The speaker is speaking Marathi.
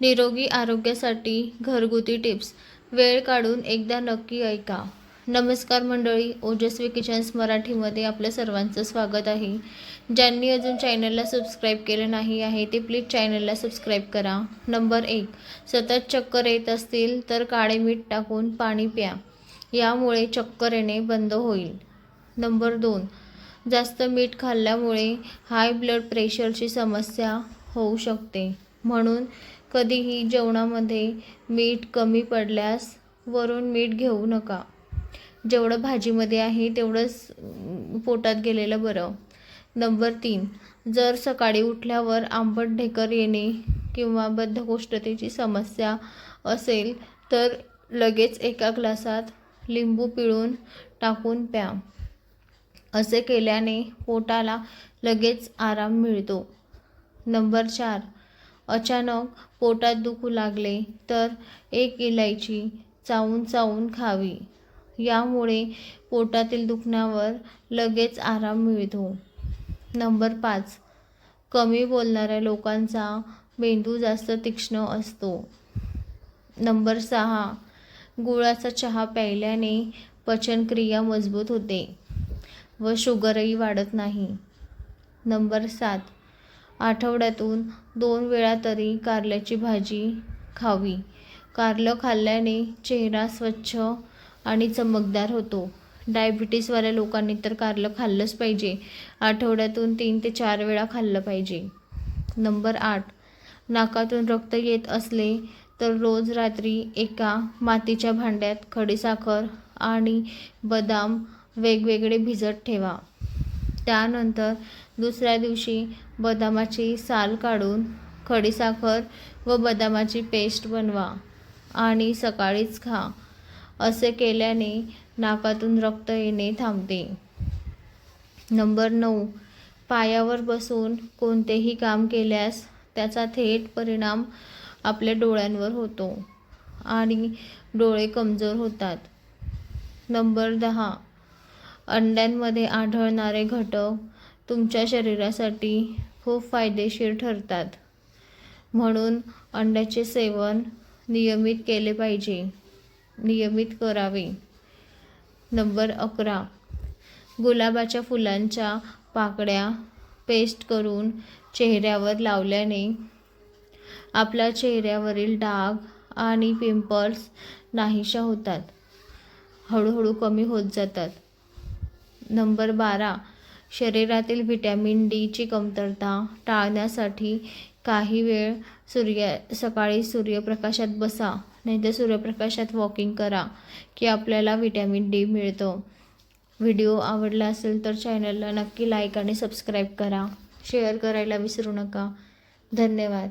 निरोगी आरोग्यासाठी घरगुती टिप्स. वेळ काढून एकदा नक्की ऐका. नमस्कार मंडळी ओजस्वी किचन्स मराठीमध्ये आपल्या सर्वांचं स्वागत आहे. ज्यांनी अजून चॅनलला सबस्क्राईब केलं नाही आहे ते प्लीज चॅनलला सबस्क्राईब करा. नंबर एक सतत चक्कर येत असतील तर काळे मीठ टाकून पाणी प्या. यामुळे चक्कर येणे बंद होईल. नंबर दोन जास्त मीठ खाल्ल्यामुळे हाय ब्लड प्रेशरची समस्या होऊ शकते. म्हणून कधीही जेवणामध्ये मीठ कमी पडल्यास वरून मीठ घेऊ नका. जेवढं भाजीमध्ये आहे तेवढंच पोटात गेलेलं बरं. नंबर तीन जर सकाळी उठल्यावर आंबट ढेकर येणे किंवा बद्धकोष्ठतेची समस्या असेल तर लगेच एका ग्लासात लिंबू पिळून टाकून प्या. असे केल्याने पोटाला लगेच आराम मिळतो. नंबर चार अचानक पोटात दुखू लागले तर एक इलायची चावून चावून खावी. यामुळे पोटातील दुखण्यावर लगेच आराम मिळतो. नंबर पाच. कमी बोलणाऱ्या लोकांचा मेंदू जास्त तीक्ष्ण असतो. नंबर सहा. गुळाचा चहा प्यायल्याने पचनक्रिया मजबूत होते व शुगरही वाढत नाही. नंबर सात. आठवड्यातून दोन वेळा तरी कारल्याची भाजी खावी. कारलं खाल्ल्याने चेहरा स्वच्छ आणि चमकदार होतो. डायबिटीसवाल्या लोकांनी तर कारलं खाल्लंच पाहिजे. आठवड्यातून तीन ते चार वेळा खाल्लं पाहिजे. नंबर आठ. नाकातून रक्त येत असले तर रोज रात्री एका मातीच्या भांड्यात खडीसाखर आणि बदाम वेगवेगळे भिजत ठेवा. त्यानंतर दुसऱ्या दिवशी बदामाची साल काढून खडीसाखर व बदामाची पेस्ट बनवा आणि सकाळीच खा. असे केल्याने नाकातून रक्त येणे थांबते. नंबर नऊ. पायावर बसून कोणतेही काम केल्यास त्याचा थेट परिणाम आपल्या डोळ्यांवर होतो आणि डोळे कमजोर होतात. नंबर दहा. अंड्यांमध्ये आढळणारे घटक तुमच्या शरीरासाठी खूप फायदेशीर ठरतात. म्हणून अंड्याचे सेवन नियमित केले पाहिजे. नियमित करावे. नंबर अकरा. गुलाबाच्या फुलांच्या पाकळ्या पेस्ट करून चेहऱ्यावर लावल्याने आपल्या चेहऱ्यावरील डाग आणि पिंपल्स नाहीशा होतात. हळूहळू कमी होत जातात. नंबर बारा. शरीरातील व्हिटॅमिन डीची कमतरता टाळण्यासाठी काही वेळ सूर्य सकाळी सूर्यप्रकाशात बसा नाहीतर सूर्यप्रकाशात वॉकिंग करा की आपल्याला व्हिटॅमिन डी मिळतो. व्हिडिओ आवडला असेल तर चॅनलला नक्की लाईक आणि सबस्क्राईब करा. शेअर करायला विसरू नका. धन्यवाद.